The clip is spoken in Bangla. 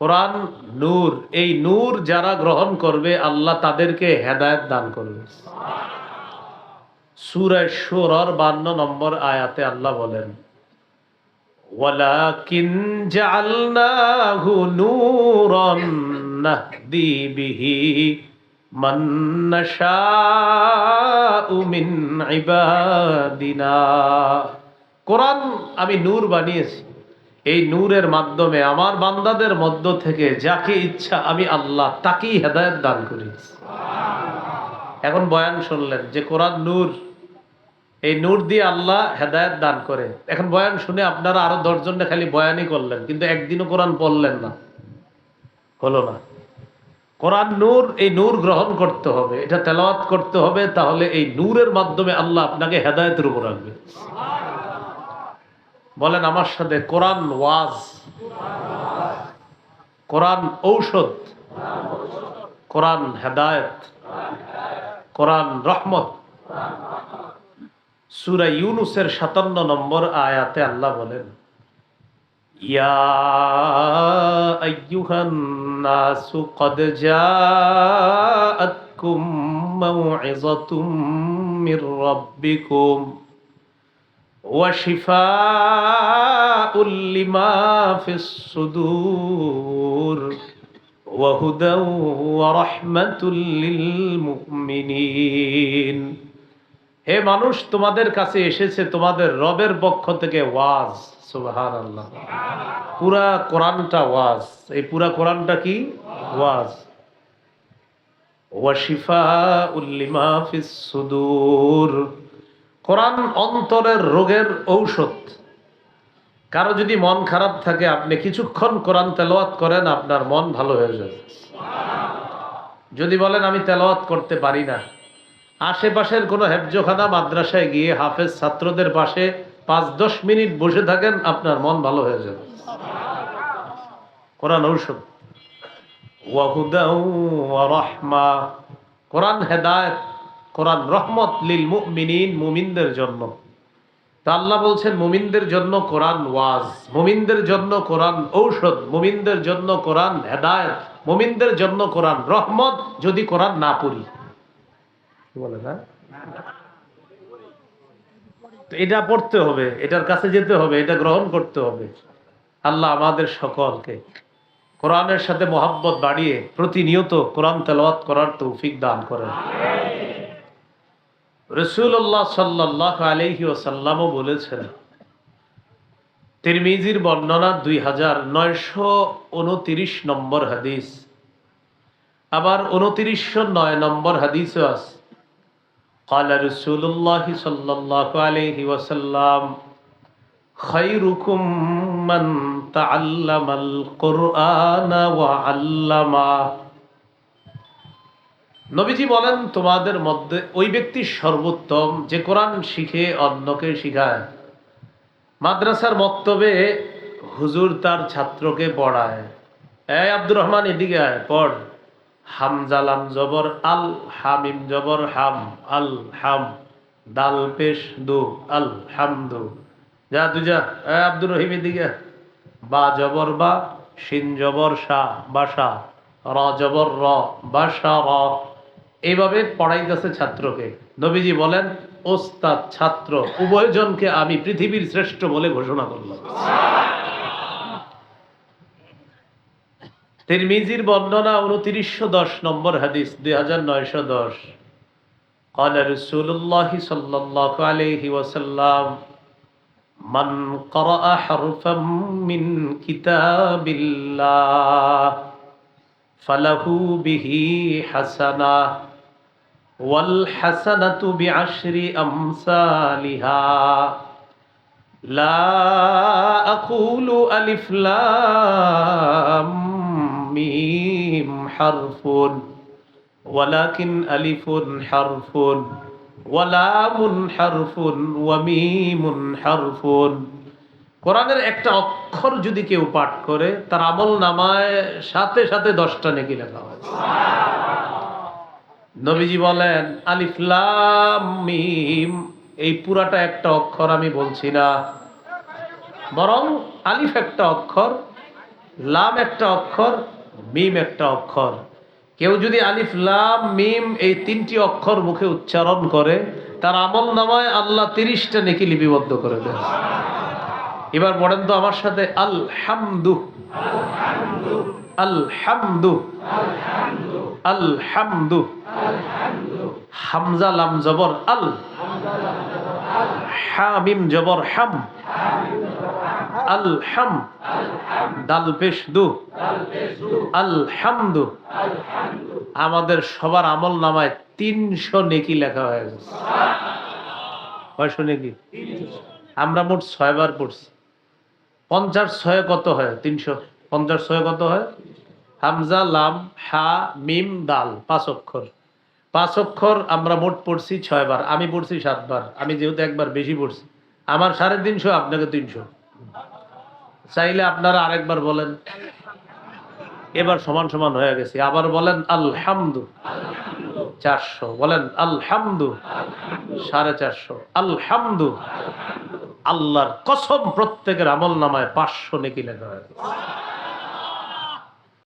কোরআন নূর এই নূর যারা গ্রহণ করবে আল্লাহ তাদেরকে হেদায়েত দান করবে সুরায় সুরর বান্ন নম্বর আয়াতে আল্লাহ বলেন ولكن جعلناه نورا نهدي به من نشاء من عبادنا কোরআন আমি নূর বানিয়েছি এই নূরের মাধ্যমে আমার বান্দাদের মধ্য থেকে যাকে ইচ্ছা আমি আল্লাহ তাকেই হেদায়েত দান করি। এখন বয়ান শুনলেন যে কোরআন নূর, এই নূর দিয়ে আল্লাহ হেদায়েত দান করে। এখন বয়ান শুনে আপনারা আরও দশজনে খালি বয়ানই করলেন, কিন্তু একদিনও কোরআন পড়লেন না। হলো না। কোরআন নূর, এই নূর গ্রহণ করতে হবে, এটা তেলাওয়াত করতে হবে, তাহলে এই নূরের মাধ্যমে আল্লাহ আপনাকে হেদায়েতের উপর রাখবে বলেন আমার সাথে কোরআন ওয়াজ। কোরআন ঔষধ। কোরআন হেদায়েত। কোরআন রহমত। সুরা ইউনুসের সাতান্ন নম্বর আয়াতে আল্লাহ বলেন, ইয়া وشفاء لما في الصدور وهدى ورحمة للمؤمنين হে মানুষ তোমাদের কাছে এসেছে তোমাদের রবের পক্ষ থেকে ওয়াজ সুবাহান আল্লাহ পুরা কোরআনটা ওয়াজ এই পুরা কোরআনটা কি ওয়াজ ওয়াশিফা উল্লিমা ফিস সুদূর কোরআন অন্তরের রোগের ঔষধ। কারও যদি মন খারাপ থাকে আপনি কিছুক্ষণ কোরআন তেলাওয়াত করেন আপনার মন ভালো হয়ে যাবে। যদি বলেন আমি তেলাওয়াত করতে পারি না। আশেপাশের কোনো হেফজোখানা মাদ্রাসায় গিয়ে হাফেজ ছাত্রদের পাশে পাঁচ দশ মিনিট বসে থাকেন আপনার মন ভালো হয়ে যাবে। কোরআন ঔষধ। ওয়াহুদা ওয়া রাহমা। কোরআন হেদায়েত। কোরআন রহমত লিল মুমিনিন, মুমিনদের জন্য। তা আল্লাহ বলছেন, মুমিনদের জন্য কোরআন ওয়াজ, মুমিনদের জন্য কোরআন ঔষধ, মুমিনদের জন্য কোরআন হেদায়েত, মুমিনদের জন্য কোরআন রহমত যদি কোরআন না পড়ি। বলে না? এটা পড়তে হবে, এটার কাছে যেতে হবে, এটা গ্রহণ করতে হবে। আল্লাহ আমাদের সকলকে কোরআনের সাথে মোহাব্বত বাড়িয়ে প্রতিনিয়ত কোরআন তেলাওয়াত করার তৌফিক দান করেন। রসুল্লাহ সাল্লাহ আলহি ওসাল্লামও বলেছেন তিরমিজির বর্ণনা দুই হাজার নয়শো উনতিরিশ নম্বর হাদিস আবার উনতিরিশশো নয় নম্বর হাদিসও আছে قال رسول الله صلى الله عليه وسلم خيركم من تعلم القرآن وعلمه নবীজি বলেন, তোমাদের মধ্যে ওই ব্যক্তি সর্বোত্তম যে কোরআন শিখে অন্যকে শিখায়। মাদ্রাসার মক্তবে হুজুর তার ছাত্রকে পড়ায়। এ আব্দুর রহমান, এদিকে আয়, পড়। হামজালাম জবর, আল হামিম জবর, হাম, আল হাম, দাল পেশ দু, আল হামদু। যা তু যা, এ আব্দুর রহিম, এদিকে বা জবর বা, শিন জবর শাহ বাসা র জবর, র বাসা র এইভাবে পড়াইতেছে ছাত্রকে নবীজি বলেন ওস্তাদ ছাত্র উভয়জনকে আমি পৃথিবীর শ্রেষ্ঠ বলে ঘোষণা করলাম তিরমিজির বর্ণনা উনত্রিশশো দশ নম্বর হাদিস দুই হাজার নয়শো দশ قال رسول الله صلى الله عليه وسلم من قرأ حرفا من كتاب الله فله به حسنه والحسنة بعشر أمثالها لا أقول ألف لام ميم حرف ولكن ألف حرف ولام حرف وميم حرف কোরআনের একটা অক্ষর যদি কেউ পাঠ করে তার আমল নামায় সাথে সাথে দশটা নেকি লেখা হয় নবীজি বলেন আলিফলাম এই পুরাটা একটা অক্ষর আমি বলছি না। বরং আলিফ একটা অক্ষর, লাম একটা অক্ষর, মিম একটা অক্ষর। কেউ যদি আলিফ, লাম, মিম এই তিনটি অক্ষর মুখে উচ্চারণ করে, তার আমল নামায় আল্লাহ তিরিশটা নেকি লিপিবদ্ধ করে দেন। এবার পড়েন তো আমার সাথে, আলহামদু। আলহামদু। আমাদের সবার আমল নামায় তিনশো নেকি লেখা হয়ে গেছে। কয়শো নেকি? আমরা মোট ছয়বার পড়ছি। পঞ্চাশ ছয় কত হয়? তিনশো। পঞ্চাশ ছয় কত হয়? হামজা, লাম, হা, মিম, দাল, পাঁচ অক্ষর। পাঁচ অক্ষর আমরা মোট পড়ছি ছয়বার। আমি পড়ছি সাতবার। আমি যেহেতু একবার বেশি পড়ছি। আমার সাড়ে তিনশো, আপনাকে তিনশো। চাইলে আপনারা আরেকবার বলেন। এবার সমান সমান হয়ে গেছে। আবার বলেন, আলহামদু চারশো। বলেন, আলহামদু সাড়ে চারশো। আলহামদু আল্লাহর কসম প্রত্যেকের আমল নামায় পাঁচশো নেকি লেখা হয়ে গেছে।